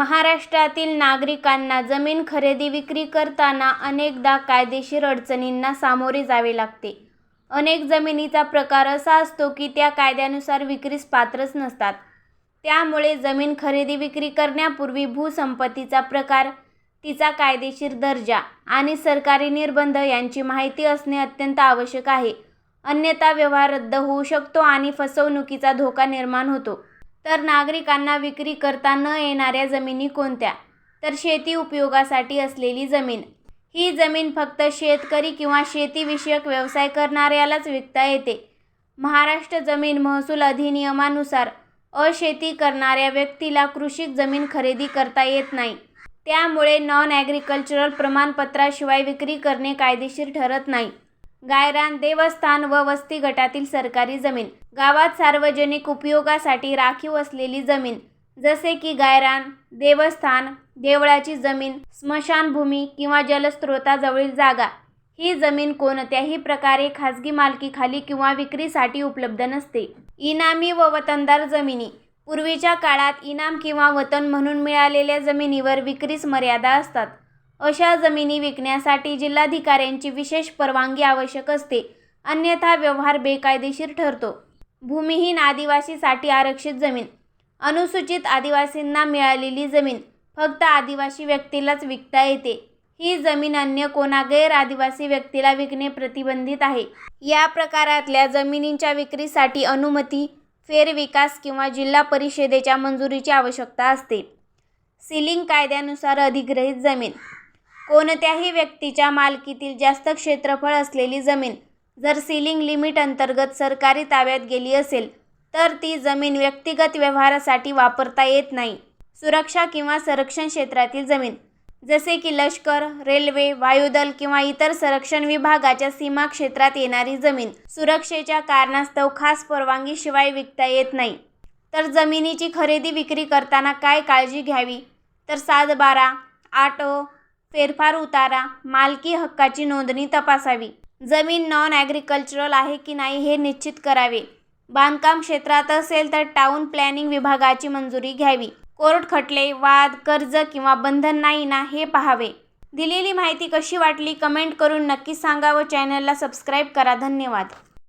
महाराष्ट्रातील नागरिकांना जमीन खरेदी विक्री करताना अनेकदा कायदेशीर अडचणींना सामोरे जावे लागते. अनेक जमिनीचा प्रकार असा असतो की त्या कायद्यानुसार विक्रीस पात्रच नसतात. त्यामुळे जमीन खरेदी विक्री करण्यापूर्वी भूसंपत्तीचा प्रकार तिचा कायदेशीर दर्जा आणि सरकारी निर्बंध यांची माहिती असणे अत्यंत आवश्यक आहे. अन्यथा व्यवहार रद्द होऊ शकतो आणि फसवणुकीचा धोका निर्माण होतो. तर नागरिकांना विक्री करता न येणाऱ्या जमिनी कोणत्या? तर शेती उपयोगासाठी असलेली जमीन. ही जमीन फक्त शेतकरी किंवा शेतीविषयक व्यवसाय करणाऱ्यालाच विकता येते. महाराष्ट्र जमीन महसूल अधिनियमानुसार अशेती करणाऱ्या व्यक्तीला कृषी जमीन खरेदी करता येत नाही. त्यामुळे नॉन ॲग्रिकल्चरल प्रमाणपत्राशिवाय विक्री करणे कायदेशीर ठरत नाही. गायरान देवस्थान व वस्ती गटातील सरकारी जमीन. गावात सार्वजनिक उपयोगासाठी राखीव असलेली जमीन. जसे की गायरान देवस्थान देवळाची जमीन स्मशानभूमी किंवा जलस्रोताजवळील जागा. ही जमीन कोणत्याही प्रकारे खाजगी मालकीखाली किंवा विक्रीसाठी उपलब्ध नसते. इनामी व वतनदार जमिनी. पूर्वीच्या काळात इनाम किंवा वतन म्हणून मिळालेल्या जमिनीवर विक्रीस मर्यादा असतात. अशा जमिनी विकण्यासाठी जिल्हाधिकाऱ्यांची विशेष परवानगी आवश्यक असते. अन्यथा व्यवहार बेकायदेशीर ठरतो. भूमिहीन आदिवासीसाठी आरक्षित जमीन. अनुसूचित आदिवासींना मिळालेली जमीन फक्त आदिवासी व्यक्तीलाच विकता येते. ही जमीन अन्य कोणा गैर आदिवासी व्यक्तीला विकणे प्रतिबंधित आहे. या प्रकारातल्या जमिनींच्या विक्रीसाठी अनुमती फेरविकास किंवा जिल्हा परिषदेच्या मंजुरीची आवश्यकता असते. सीलिंग कायद्यानुसार अधिग्रहित जमीन. कोणत्याही व्यक्तीच्या मालकीतील जास्त क्षेत्रफळ असलेली जमीन जर सीलिंग लिमिट अंतर्गत सरकारी ताब्यात गेली असेल तर ती जमीन व्यक्तिगत व्यवहारासाठी वापरता येत नाही. सुरक्षा किंवा संरक्षण क्षेत्रातील जमीन जसे की लष्कर रेल्वे वायुदल किंवा इतर संरक्षण विभागाच्या सीमा क्षेत्रात येणारी जमीन सुरक्षेच्या कारणास्तव खास परवानगीशिवाय विकता येत नाही. तर जमिनीची खरेदी विक्री करताना काय काळजी घ्यावी? तर सात बारा आठ फेरफार उतारा मालकी हक्काची नोंदणी तपासावी. जमीन नॉन ॲग्रिकल्चरल आहे की नाही हे निश्चित करावे. बांधकाम क्षेत्रात असेल तर टाऊन प्लॅनिंग विभागाची मंजुरी घ्यावी. कोर्ट खटले वाद कर्ज किंवा बंधन नाही ना हे पाहावे. दिलेली माहिती कशी वाटली कमेंट करून नक्की सांगा व चॅनलला सबस्क्राईब करा. धन्यवाद.